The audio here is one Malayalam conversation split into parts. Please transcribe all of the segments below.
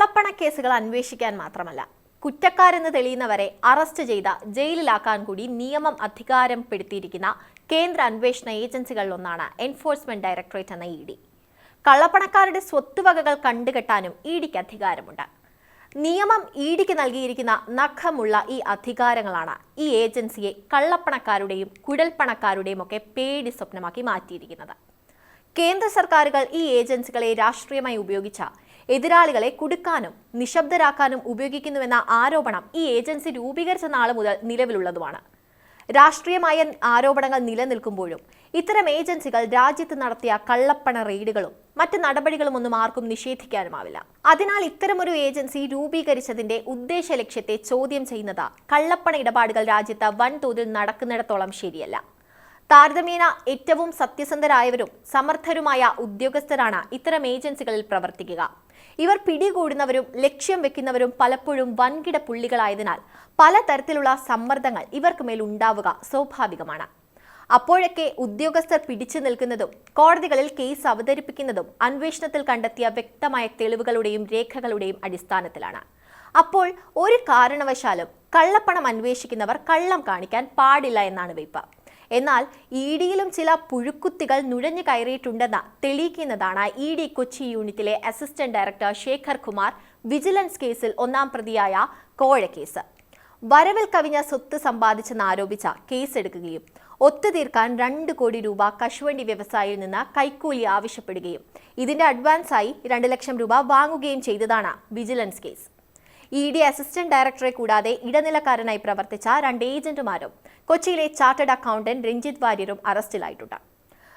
കള്ളപ്പണ കേസുകൾ അന്വേഷിക്കാൻ മാത്രമല്ല കുറ്റക്കാരെന്ന് തെളിയുന്നവരെ അറസ്റ്റ് ചെയ്ത ജയിലിലാക്കാൻ കൂടി നിയമം അധികാരം അധികാരപ്പെടുത്തിയിരിക്കുന്ന കേന്ദ്ര അന്വേഷണ ഏജൻസികളിലൊന്നാണ് എൻഫോഴ്സ്മെന്റ് ഡയറക്ടറേറ്റ് എന്ന ഇ ഡി. കള്ളപ്പണക്കാരുടെ സ്വത്തുവകകൾ കണ്ടുകെട്ടാനും ഇ ഡിക്ക് അധികാരമുണ്ട്. നിയമം ഇ ഡിക്ക് നൽകിയിരിക്കുന്ന നഖമുള്ള ഈ അധികാരങ്ങളാണ് ഈ ഏജൻസിയെ കള്ളപ്പണക്കാരുടെയും കുഴൽപ്പണക്കാരുടെയും ഒക്കെ പേടി സ്വപ്നമാക്കി മാറ്റിയിരിക്കുന്നത്. കേന്ദ്ര സർക്കാരുകൾ ഈ ഏജൻസികളെ രാഷ്ട്രീയമായി ഉപയോഗിച്ച എതിരാളികളെ കുടുക്കാനും നിശബ്ദരാക്കാനും ഉപയോഗിക്കുന്നുവെന്ന ആരോപണം ഈ ഏജൻസി രൂപീകരിച്ച നാൾ മുതൽ നിലവിലുള്ളതുമാണ്. രാഷ്ട്രീയമായ ആരോപണങ്ങൾ നിലനിൽക്കുമ്പോഴും ഇത്തരം ഏജൻസികൾ രാജ്യത്ത് നടത്തിയ കള്ളപ്പണ റെയ്ഡുകളും മറ്റ് നടപടികളും ഒന്നും ആർക്കും നിഷേധിക്കാനുമാവില്ല. അതിനാൽ ഇത്തരമൊരു ഏജൻസി രൂപീകരിച്ചതിന്റെ ഉദ്ദേശ ലക്ഷ്യത്തെ ചോദ്യം ചെയ്യുന്നത് കള്ളപ്പണ ഇടപാടുകൾ രാജ്യത്ത് വൻതോതിൽ നടക്കുന്നിടത്തോളം ശരിയല്ല. താരതമ്യേന ഏറ്റവും സത്യസന്ധരായവരും സമർത്ഥരുമായ ഉദ്യോഗസ്ഥരാണ് ഇത്തരം ഏജൻസികളിൽ പ്രവർത്തിക്കുക. ഇവർ പിടികൂടുന്നവരും ലക്ഷ്യം വെക്കുന്നവരും പലപ്പോഴും വൻകിട പുള്ളികളായതിനാൽ പലതരത്തിലുള്ള സമ്മർദ്ദങ്ങൾ ഇവർക്ക് മേൽ ഉണ്ടാവുക സ്വാഭാവികമാണ്. അപ്പോഴൊക്കെ ഉദ്യോഗസ്ഥർ പിടിച്ചു നിൽക്കുന്നതും കോടതികളിൽ കേസ് അവതരിപ്പിക്കുന്നതും അന്വേഷണത്തിൽ കണ്ടെത്തിയ വ്യക്തമായ തെളിവുകളുടെയും രേഖകളുടെയും അടിസ്ഥാനത്തിലാണ്. അപ്പോൾ ഒരു കാരണവശാലും കള്ളപ്പണം അന്വേഷിക്കുന്നവർ കള്ളം കാണിക്കാൻ പാടില്ല എന്നാണ് വെയ്പ് എന്നാൽ ഇ ഡിയിലും ചില പുഴുക്കുത്തികൾ നുഴഞ്ഞു കയറിയിട്ടുണ്ടെന്ന് തെളിയിക്കുന്നതാണ് ഇ ഡി കൊച്ചി യൂണിറ്റിലെ assistant director Shekhar Kumar vigilance കേസിൽ ഒന്നാം പ്രതിയായ കോഴ കേസ്. വരവിൽ കവിഞ്ഞ സ്വത്ത് സമ്പാദിച്ചെന്ന് ആരോപിച്ച കേസെടുക്കുകയും ഒത്തുതീർക്കാൻ രണ്ട് കോടി രൂപ കശുവണ്ടി വ്യവസായിയിൽ നിന്ന് കൈക്കൂലി ആവശ്യപ്പെടുകയും ഇതിന്റെ അഡ്വാൻസായി രണ്ട് ലക്ഷം രൂപ വാങ്ങുകയും ചെയ്തതാണ് vigilance case. E D assistant ഡയറക്ടറെ കൂടാതെ ഇടനിലക്കാരനായി പ്രവർത്തിച്ച രണ്ട് ഏജന്റുമാരും കൊച്ചിയിലെ ചാർട്ടേഡ് അക്കൗണ്ടന്റ് രഞ്ജിത് വാര്യരും അറസ്റ്റിലായിട്ടുണ്ട്.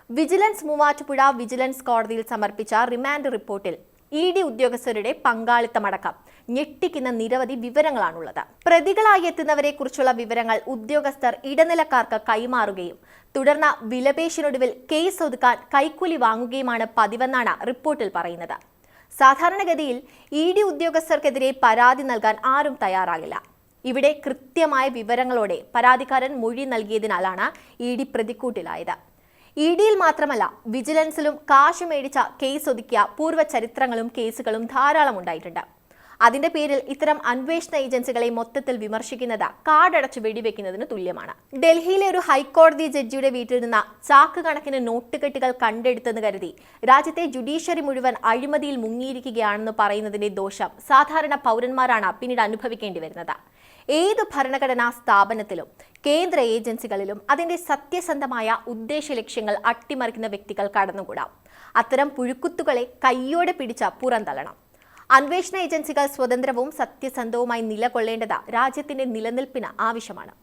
വിജിലൻസ് മൂവാറ്റുപുഴ വിജിലൻസ് കോടതിയിൽ സമർപ്പിച്ച റിമാൻഡ് റിപ്പോർട്ടിൽ ഇ ഡി ഉദ്യോഗസ്ഥരുടെ പങ്കാളിത്തമടക്കം ഞെട്ടിക്കുന്ന നിരവധി വിവരങ്ങളാണുള്ളത്. പ്രതികളായി എത്തുന്നവരെ കുറിച്ചുള്ള വിവരങ്ങൾ ഉദ്യോഗസ്ഥർ ഇടനിലക്കാർക്ക് കൈമാറുകയും തുടർന്ന് വിലപേശിനൊടുവിൽ കേസ് ഒതുക്കാൻ കൈക്കൂലി വാങ്ങുകയുമാണ് പതിവെന്നാണ് റിപ്പോർട്ടിൽ പറയുന്നത്. സാധാരണഗതിയിൽ ഇ ഡി ഉദ്യോഗസ്ഥർക്കെതിരെ പരാതി നൽകാൻ ആരും തയ്യാറാകില്ല. ഇവിടെ കൃത്യമായ വിവരങ്ങളോടെ പരാതിക്കാരൻ മൊഴി നൽകിയതിനാലാണ് ഇ ഡി പ്രതിക്കൂട്ടിലായത്. ഇ ഡിയിൽ മാത്രമല്ല വിജിലൻസിലും കാശ് മേടിച്ച കേസ് ഒതുക്കിയ പൂർവ ചരിത്രങ്ങളും കേസുകളും ധാരാളം ഉണ്ടായിട്ടുണ്ട് അതിന്റെ പേരിൽ ഇത്തരം അന്വേഷണ ഏജൻസികളെ മൊത്തത്തിൽ വിമർശിക്കുന്നത് കാടടച്ച് വെടിവെക്കുന്നതിന് തുല്യമാണ്. ഡൽഹിയിലെ ഒരു ഹൈക്കോടതി ജഡ്ജിയുടെ വീട്ടിൽ നിന്ന് ചാക്ക് കണക്കിന് നോട്ടുകെട്ടുകൾ കണ്ടെടുത്തെന്ന് കരുതി രാജ്യത്തെ ജുഡീഷ്യറി മുഴുവൻ അഴിമതിയിൽ മുങ്ങിയിരിക്കുകയാണെന്ന് പറയുന്നതിന്റെ ദോഷം സാധാരണ പൗരന്മാരാണ് പിന്നീട് അനുഭവിക്കേണ്ടി വരുന്നത്. ഏത് ഭരണഘടനാ സ്ഥാപനത്തിലും കേന്ദ്ര ഏജൻസികളിലും അതിന്റെ സത്യസന്ധമായ ഉദ്ദേശ ലക്ഷ്യങ്ങൾ അട്ടിമറിക്കുന്ന വ്യക്തികൾ കടന്നുകൂടാം. അത്തരം പുഴുക്കുത്തുകളെ കയ്യോടെ പിടിച്ച പുറന്തള്ളണം. അന്വേഷണ ഏജൻസികൾ സ്വതന്ത്രവും സത്യസന്ധവുമായി നിലകൊള്ളേണ്ടത് രാജ്യത്തിന്റെ നിലനിൽപ്പിന് ആവശ്യമാണ്.